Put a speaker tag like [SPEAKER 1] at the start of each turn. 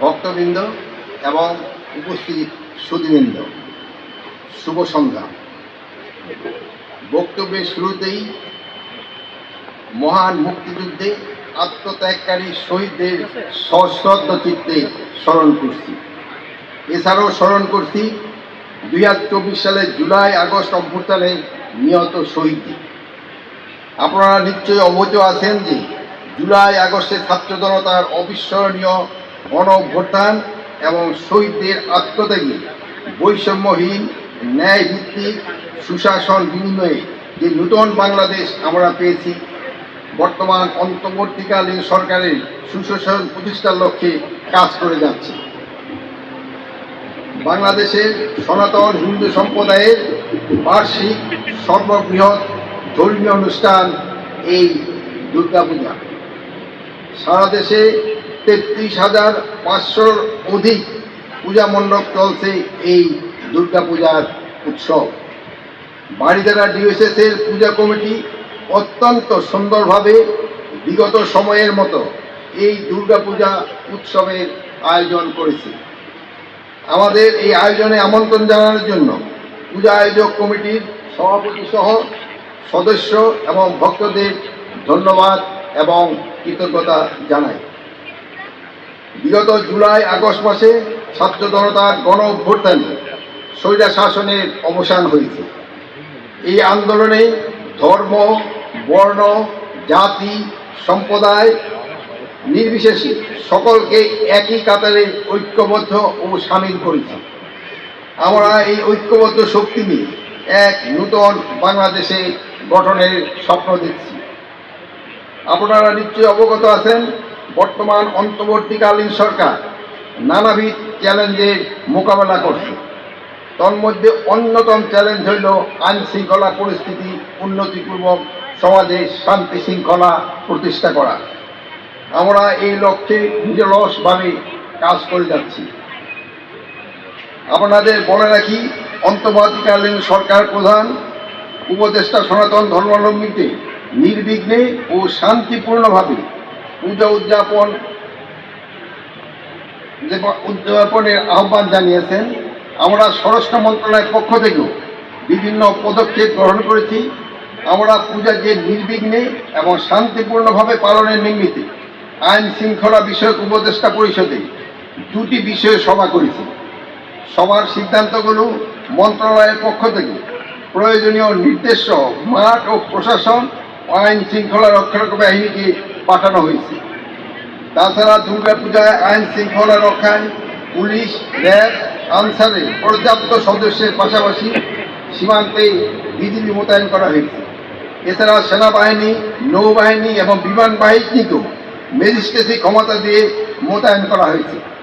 [SPEAKER 1] ভক্তবৃন্দ এবং উপস্থিত সুদীবৃন্দ শুভ সন্ধ্যা। বক্তব্যের শুরুতেই মহান মুক্তিযুদ্ধে আত্মত্যাগকারী শহীদদের সশ্রদ্ধ চিত্তে স্মরণ করছি। এছাড়াও স্মরণ করছি দুই হাজার চব্বিশ সালের জুলাই, আগস্ট অভ্যুত্থানে নিহত শহীদদের। আপনারা নিশ্চয়ই অবগত আছেন যে জুলাই, আগস্টে ছাত্র জনতার অবিস্মরণীয় গণ অভ্যুত্থান এবং শহীদদের আত্মত্যাগী বৈষম্যহীন ন্যায়ভিত্তিক সুশাসন বিনিময়ে যে নূতন বাংলাদেশ আমরা পেয়েছি, বর্তমান অন্তর্বর্তীকালীন সরকারের সুশাসন প্রতিষ্ঠার লক্ষ্যে কাজ করে যাচ্ছে। বাংলাদেশের সনাতন হিন্দু সম্প্রদায়ের বার্ষিক সর্ববৃহৎ ধর্মীয় অনুষ্ঠান এই দুর্গাপূজা। সারা দেশে তেত্রিশ হাজার পাঁচশোর অধিক পূজা মণ্ডপ চলছে এই দুর্গাপূজার উৎসব। বাড়িদারা ডিওএসএস এর পূজা কমিটি অত্যন্ত সুন্দরভাবে বিগত সময়ের মতো এই দুর্গাপূজা উৎসবের আয়োজন করেছে। আমাদের এই আয়োজনে আমন্ত্রণ জানানোর জন্য পূজা আয়োজক কমিটির সভাপতি সহ সদস্য এবং ভক্তদের ধন্যবাদ এবং কৃতজ্ঞতা জানাই। বিগত জুলাই, আগস্ট মাসে ছাত্র জনতার গণ অভ্যুত্থানে স্বৈরা শাসনের অবসান হয়েছে। এই আন্দোলনে ধর্ম, বর্ণ, জাতি, সম্প্রদায় নির্বিশেষে সকলকে একই কাতারে ঐক্যবদ্ধ ও সামিল করেছি। আমরা এই ঐক্যবদ্ধ শক্তি নিয়ে এক নূতন বাংলাদেশে গঠনের স্বপ্ন দেখছি। আপনারা নিশ্চয়ই অবগত আছেন বর্তমান অন্তর্বর্তীকালীন সরকার নানাবিধ চ্যালেঞ্জের মোকাবেলা করছে। তন্মধ্যে অন্যতম চ্যালেঞ্জ হইল আইন শৃঙ্খলা পরিস্থিতি উন্নতিপূর্বক সমাজে শান্তি শৃঙ্খলা প্রতিষ্ঠা করা। আমরা এই লক্ষ্যে নিরলসভাবে কাজ করে যাচ্ছি। আপনাদের বলে রাখি, অন্তর্বর্তীকালীন সরকার প্রধান, উপদেষ্টা সনাতন ধর্মাবলম্বীতে নির্বিঘ্নে ও শান্তিপূর্ণভাবে পূজা উদযাপন উদযাপনের আহ্বান জানিয়েছেন। আমরা স্বরাষ্ট্র মন্ত্রণালয়ের পক্ষ থেকেও বিভিন্ন পদক্ষেপ গ্রহণ করেছি। আমরা পূজা যে নির্বিঘ্নে এবং শান্তিপূর্ণভাবে পালনের নিমিত্তে আইন শৃঙ্খলা বিষয়ক উপদেষ্টা পরিষদে দুটি বিষয়ে সভা করেছি। সবার সিদ্ধান্তগুলো মন্ত্রণালয়ের পক্ষ থেকে প্রয়োজনীয় নির্দেশ মাঠ ও প্রশাসন আইন শৃঙ্খলা রক্ষারক বাহিনীকে পাঠানো হয়েছে? তাছাড়া দুর্গাপূজায় আইন শৃঙ্খলা রক্ষায় পুলিশ, র্যাব, আনসারে পর্যাপ্ত সদস্যের পাশাপাশি সীমান্তে বিজিবি মোতায়েন করা হয়েছে। এছাড়া সেনাবাহিনী, নৌবাহিনী এবং বিমান বাহিনীকেও ম্যাজিস্ট্রেসি ক্ষমতা দিয়ে মোতায়েন করা হয়েছে।